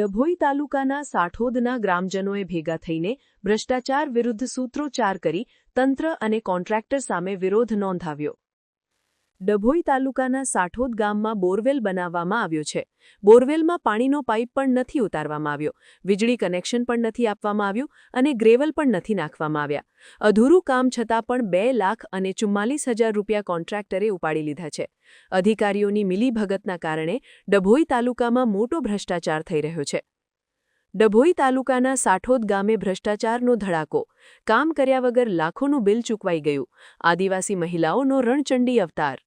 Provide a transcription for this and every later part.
ડભોઈ તાલુકાના સાઠોદના ગ્રામજનોએ ભેગા થઈને ભ્રષ્ટાચાર વિરુદ્ધ સૂત્રોચ્ચાર કરી તંત્ર અને કોન્ટ્રાક્ટર સામે વિરોધ નોંધાવ્યો. ડભોઈ તાલુકાના સાઠોદ ગામમાં બોરવેલ બનાવવામાં આવ્યો છે. બોરવેલમાં પાણીનો પાઇપ પણ નથી ઉતારવામાં આવ્યો. વીજળી કનેક્શન પણ નથી આપવામાં આવ્યું અને ગ્રેવલ પણ નથી નાખવામાં આવ્યા. અધૂરું કામ છતાં પણ બે લાખ અને ચુમ્માલીસ હજાર રૂપિયા કોન્ટ્રાક્ટરે ઉપાડી લીધા છે. અધિકારીઓની મિલીભગતના કારણે ડભોઈ તાલુકામાં મોટો ભ્રષ્ટાચાર થઈ રહ્યો છે. ડભોઈ તાલુકાના સાઠોદ ગામે ભ્રષ્ટાચારનો ધડાકો. કામ કર્યા વગર લાખોનું બિલ ચૂકવાઈ ગયું. આદિવાસી મહિલાઓનો રણચંડી અવતાર.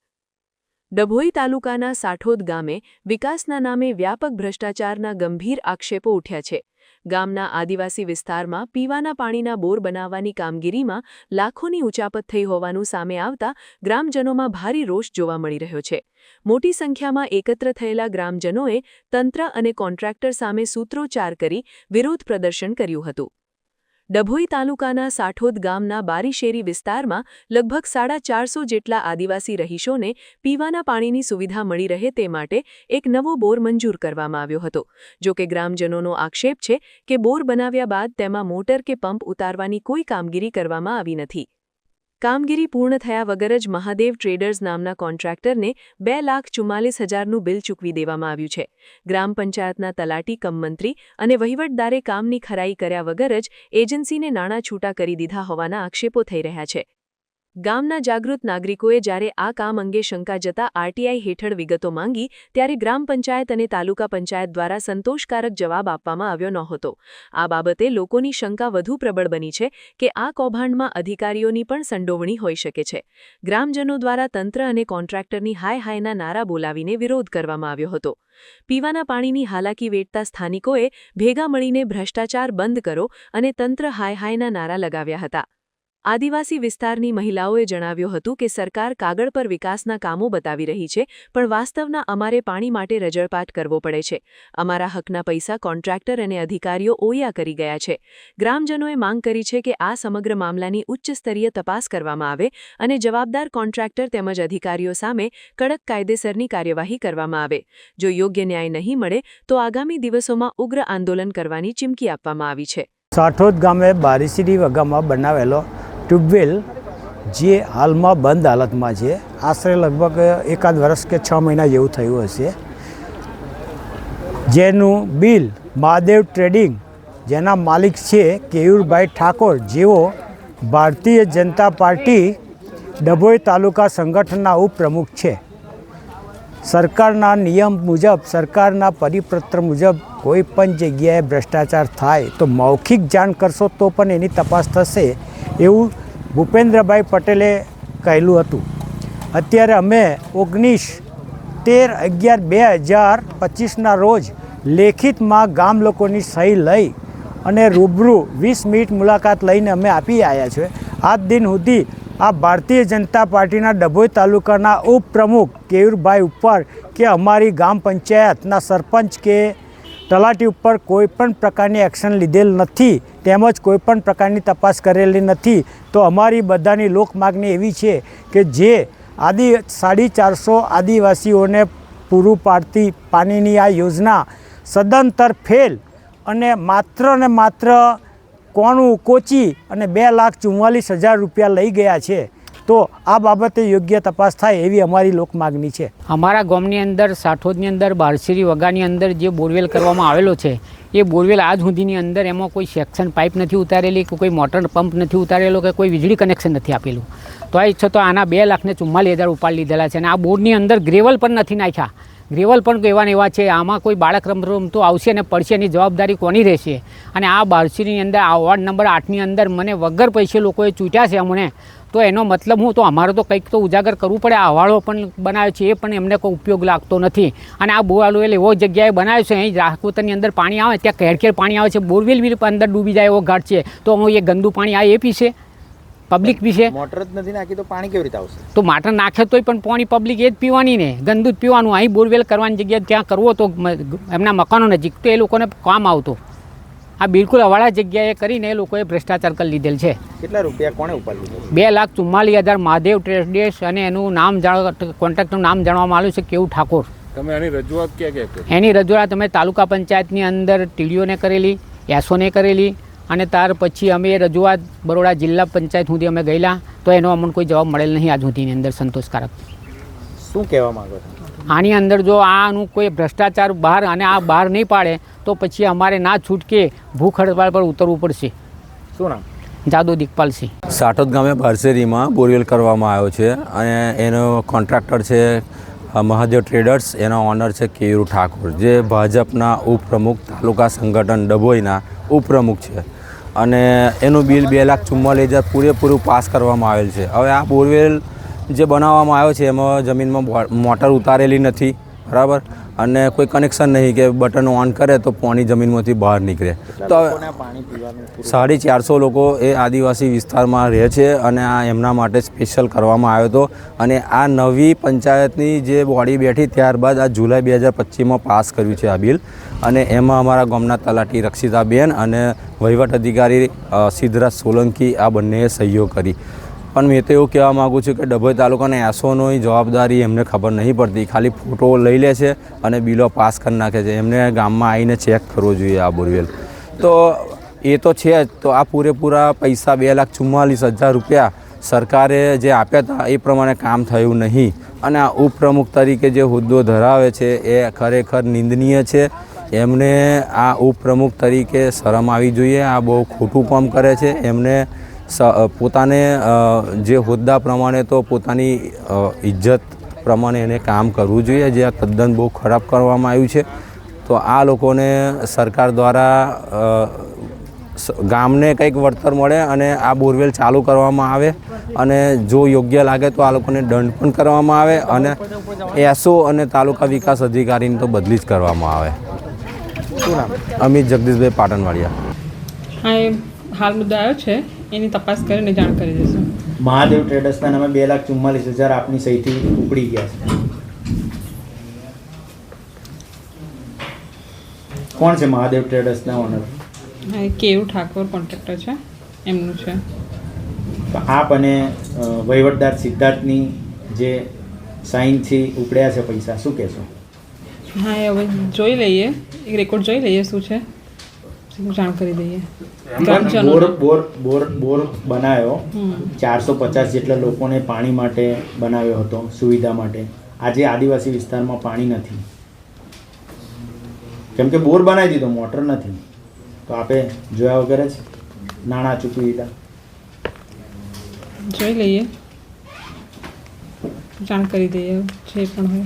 ડભોઈ તાલુકાના સાઠોદ ગામે વિકાસના નામે વ્યાપક ભ્રષ્ટાચારના ગંભીર આક્ષેપો ઉઠ્યા છે. ગામના આદિવાસી વિસ્તારમાં પીવાના પાણીના બોર બનાવવાની કામગીરીમાં લાખોની ઉચાપત થઈ હોવાનું સામે આવતા ગ્રામજનોમાં ભારે રોષ જોવા મળી રહ્યો છે. મોટી સંખ્યામાં એકત્ર થયેલા ગ્રામજનોએ તંત્ર અને કોન્ટ્રાક્ટર સામે સૂત્રોચ્ચાર કરી વિરોધ પ્રદર્શન કર્યું હતું. ડભોઈ તાલુકાના સાઠોદ ગામના બારીશેરી વિસ્તારમાં લગભગ સાડા ચારસો જેટલા આદિવાસી રહીશોને પીવાના પાણીની સુવિધા મળી રહે તે માટે એક નવો બોર મંજૂર કરવામાં આવ્યો હતો. જો કે ગ્રામજનોનો આક્ષેપ છે કે બોર બનાવ્યા બાદ તેમાં મોટર કે પંપ ઉતારવાની કોઈ કામગીરી કરવામાં આવી નથી. કામગીરી પૂર્ણ થયા વગર જ મહાદેવ ટ્રેડર્સ નામના કોન્ટ્રાક્ટરને બે લાખ ચુમ્માલીસ હજારનું બિલ ચૂકવી દેવામાં આવ્યું છે. ગ્રામ પંચાયતના તલાટી કમમંત્રી અને વહીવટદારે કામની ખરાઈ કર્યા વગર જ એજન્સીને નાણાં છૂટા કરી દીધા હોવાના આક્ષેપો થઈ રહ્યા છે. ગામના જાગૃત નાગરિકોએ જ્યારે આ કામ અંગે શંકા જતા આરટીઆઈ હેઠળ વિગતો માંગી, ત્યારે ગ્રામ પંચાયત અને તાલુકા પંચાયત દ્વારા સંતોષકારક જવાબ આપવામાં આવ્યો નહોતો. આ બાબતે લોકોની શંકા વધુ પ્રબળ બની છે કે આ કૌભાંડમાં અધિકારીઓની પણ સંડોવણી હોઈ શકે છે. ગ્રામજનો દ્વારા તંત્ર અને કોન્ટ્રાક્ટરની હાય હાયના નારા બોલાવીને વિરોધ કરવામાં આવ્યો હતો. પીવાના પાણીની હાલાકી વેઠતા સ્થાનિકોએ ભેગા મળીને ભ્રષ્ટાચાર બંધ કરો અને તંત્ર હાય હાયના નારા લગાવ્યા હતા. આદિવાસી વિસ્તારની મહિલાઓએ જણાવ્યું હતું કે સરકાર કાગળ પર વિકાસના કામો બતાવી રહી છે, પણ વાસ્તવના અમારે પાણી માટે રજળપાટ કરવો પડે છે. અમારા હકના પૈસા કોન્ટ્રાક્ટર અને અધિકારીઓ ઓયા કરી ગયા છે. ગ્રામજનોએ માંગ કરી છે કે આ સમગ્ર મામલાની ઉચ્ચ સ્તરીય તપાસ કરવામાં આવે અને જવાબદાર કોન્ટ્રાક્ટર તેમજ અધિકારીઓ સામે કડક કાયદેસરની કાર્યવાહી કરવામાં આવે. જો યોગ્ય ન્યાય નહીં મળે, તો આગામી દિવસોમાં ઉગ્ર આંદોલન કરવાની ચીમકી આપવામાં આવી છે. સાઠોદ ગામે બારીસીડી વગામાં બનાવેલો ટ્યુબવેલ જે હાલમાં બંધ હાલતમાં છે. આશરે લગભગ એકાદ વર્ષ કે છ મહિના જેવું થયું હશે. જેનું બિલ મહાદેવ ટ્રેડિંગ, જેના માલિક છે કેયુરભાઈ ઠાકોર, જેઓ ભારતીય જનતા પાર્ટી ડભોઈ તાલુકા સંગઠનના ઉપપ્રમુખ છે. સરકારના નિયમ મુજબ, સરકારના પરિપત્ર મુજબ કોઈ પણ જગ્યાએ ભ્રષ્ટાચાર થાય તો મૌખિક જાણ કરશો તો પણ એની તપાસ થશે એવું ભૂપેન્દ્રભાઈ પટેલે કહેલું હતું. અત્યારે અમે ઓગણીસ તેર અગિયાર બે હજાર પચીસના રોજ લેખિતમાં ગામ લોકોની સહી લઈ અને રૂબરૂ વીસ મિનિટ મુલાકાત લઈને અમે આપી આવ્યા છે. આજ દિન સુધી આ ભારતીય જનતા પાર્ટીના ડભોઈ તાલુકાના ઉપપ્રમુખ કેયુરભાઈ ઉપર કે અમારી ગામ પંચાયતના સરપંચ કે તલાટી ઉપર કોઈ પણ પ્રકારની એક્શન લીધેલ નથી. તેમજ કોઈપણ પ્રકારની તપાસ કરેલી નથી, તો અમારી બધાની લોક માગણી એવી છે કે જે આદિ, સાડી ચારસો આદિવાસીઓને પૂરું પાડતી પાણીની આ યોજના સદંતર ફેલ અને માત્ર ને માત્ર કોણું કોચી અને બે લાખ ચુમ્માલીસ હજાર રૂપિયા લઈ ગયા છે. તો આ બાબતે યોગ્ય તપાસ થાય એવી અમારી લોક માગણી છે. અમારા ગામની અંદર, સાઠોદની અંદર, બારસીરી વગાની અંદર જે બોરવેલ કરવામાં આવેલો છે એ બોરવેલ આજ સુધીની અંદર એમાં કોઈ સેક્શન પાઇપ નથી ઉતારેલી કે કોઈ મોટર પંપ નથી ઉતારેલો કે કોઈ વીજળી કનેક્શન નથી આપેલું. તો આ તો આના બે લાખને ચુમ્માલીસ હજાર ઉપાડી લીધેલા છે અને આ બોર્ડની અંદર ગ્રેવલ પણ નથી નાખ્યા. ગ્રેવલ પણ એવા ને એવા છે, આમાં કોઈ બાળક રમ રમતો આવશે અને પડશે એની જવાબદારી કોની રહેશે? અને આ બારસીની અંદર, આ વોર્ડ નંબર આઠની અંદર મને વગર પૈસે લોકોએ ચૂંટ્યા છે અમને. તો એનો મતલબ હું તો અમારે તો કંઈક તો ઉજાગર કરવું પડે. આ હવાળો પણ બનાવે છે એ પણ એમને કોઈ ઉપયોગ લાગતો નથી. અને આ બોરવેલ એવો જગ્યાએ બનાવ્યો છે અહીં રાજકોટની અંદર પાણી આવે ત્યાં ઘેર પાણી આવે છે બોરવેલ બી અંદર ડૂબી જાય એવો ઘાટ છે. તો હું એ ગંદુ પાણી આ એ પીશે? પબ્લિક પીશે? મોટર જ નથી નાખી તો પાણી કેવી રીતે આવશે? તો માટો નાખે તોય પણ પાણી પબ્લિક એ જ પીવાની ને. ગંદુ જ પીવાનું. અહીં બોરવેલ કરવાની જગ્યાએ ત્યાં કરવો તો એમના મકાનો નજીક તો એ લોકોને કામ આવતો. આ બિલકુલ અવાળા જગ્યાએ કરીને એ લોકોએ ભ્રષ્ટાચાર કરી લીધેલ છે. કેટલા રૂપિયા કોણે ઉપાડી બે લાખ ચુમ્માલીસ હજાર મહાદેવ ટ્રેડર્સ અને એનું નામ જાણ કોન્ટ્રાક્ટનું નામ જાણવામાં આવ્યું છે કેવું ઠાકોર. તમે એની રજૂઆત ક્યાં ક્યાં એની રજૂઆત અમે તાલુકા પંચાયતની અંદર ટીડીઓને કરેલી એસોને કરેલી અને ત્યાર પછી અમે એ રજૂઆત બરોડા જિલ્લા પંચાયત સુધી અમે ગયેલા તો એનો અમને કોઈ જવાબ મળેલ નહીં આજ સુધીની અંદર સંતોષકારક. શું કહેવા માંગો છો? આની અંદર જો આનું કોઈ ભ્રષ્ટાચાર બહાર અને આ બહાર નહીં પાડે તો પછી અમારે ના છૂટકે ભૂખ હડતાળ પર ઉતરવું પડશે. શું નામ? જાદુ દિગપાલસિંહ. સાટોદ ગામે બારસેરીમાં બોરવેલ કરવામાં આવ્યો છે અને એનો કોન્ટ્રાક્ટર છે મહાદેવ ટ્રેડર્સ એનો ઓનર છે કેયુર ઠાકોર જે ભાજપના ઉપપ્રમુખ તાલુકા સંગઠન ડભોઈના ઉપપ્રમુખ છે. અને એનું બિલ બે લાખ ચુમ્માલીસ હજાર પૂરેપૂરું પાસ કરવામાં આવેલ છે. હવે આ બોરવેલ જે બનાવવામાં આવ્યો છે એમાં જમીનમાં મોટર ઉતારેલી નથી બરાબર? અને કોઈ કનેક્શન નહીં કે બટન ઓન કરે તો પાણી જમીનમાંથી બહાર નીકળે. તો સાડી ચારસો લોકો એ આદિવાસી વિસ્તારમાં રહે છે અને આ એમના માટે સ્પેશિયલ કરવામાં આવ્યો હતો. અને આ નવી પંચાયતની જે બોડી બેઠી ત્યારબાદ આ જુલાઈ બે હજાર પચીસમાં પાસ કર્યું છે આ બિલ. અને એમાં અમારા ગામના તલાટી રક્ષિતાબેન અને વહીવટ અધિકારી સિદ્ધરાજ સોલંકી આ બંનેએ સહયોગ કરી. પણ મેં તો એવું કહેવા માગું છું કે ડભોઈ તાલુકાના એસઓની જવાબદારી એમને ખબર નહીં પડતી. ખાલી ફોટો લઈ લે છે અને બિલો પાસ કરી નાખે છે. એમને ગામમાં આવીને ચેક કરવો જોઈએ આ બોરવેલ. તો એ તો છે જ. તો આ પૂરેપૂરા પૈસા બે લાખ ચુમ્માલીસ હજાર રૂપિયા સરકારે જે આપ્યા હતા એ પ્રમાણે કામ થયું નહીં. અને આ ઉપપ્રમુખ તરીકે જે હોદ્દો ધરાવે છે એ ખરેખર નિંદનીય છે. એમને આ ઉપપ્રમુખ તરીકે શરમ આવી જોઈએ. આ બહુ ખોટું કામ કરે છે. એમને પોતાને જે હોદ્દા પ્રમાણે તો પોતાની ઇજ્જત પ્રમાણે એને કામ કરવું જોઈએ જે આ તદ્દન બહુ ખરાબ કરવામાં આવ્યું છે. તો આ લોકોને સરકાર દ્વારા ગામને કંઈક વળતર મળે અને આ બોરવેલ ચાલુ કરવામાં આવે અને જો યોગ્ય લાગે તો આ લોકોને દંડ પણ કરવામાં આવે અને એસો અને તાલુકા વિકાસ અધિકારીની તો બદલી જ કરવામાં આવે. શું નામ? અમિત જગદીશભાઈ પાટણવાડિયા. હા એ હાલ મુદ્દો આવ્યો છે. એની તપાસ કરીને જાણ કરી દઈશું મહાદેવ ટ્રેડર્સના નામે બે લાખ ચુમ્માલીસ હજાર આપની સહીથી ઉપડી ગયા છે. કોણ છે મહાદેવ ટ્રેડર્સના ઓનર હા કેયુ ઠાકોર કોન્ટ્રાક્ટર છે. એમનું છે. આપ અને વહીવટદાર સિદ્ધાર્થની જે સાઇનથી ઉપડ્યા છે પૈસા શું કહેશો? હા એ હવે જોઈ લઈએ. એક રેકોર્ડ જોઈ લઈએ શું છે? જાણ કરી દઈએ? બોર બોર બોર બોર બનાવ્યો ચારસો પચાસ જેટલા લોકોને પાણી માટે બનાવ્યો હતો સુવિધા માટે. આજે આદિવાસી વિસ્તારમાં પાણી નથી. કેમ કે બોર બનાવી દીધો મોટર નથી. તો આપે જોયા વગર જ નાણાં ચૂકવી દીધા. જોઈ લઈએ. જાણ કરી દઈએ જે પણ હોય.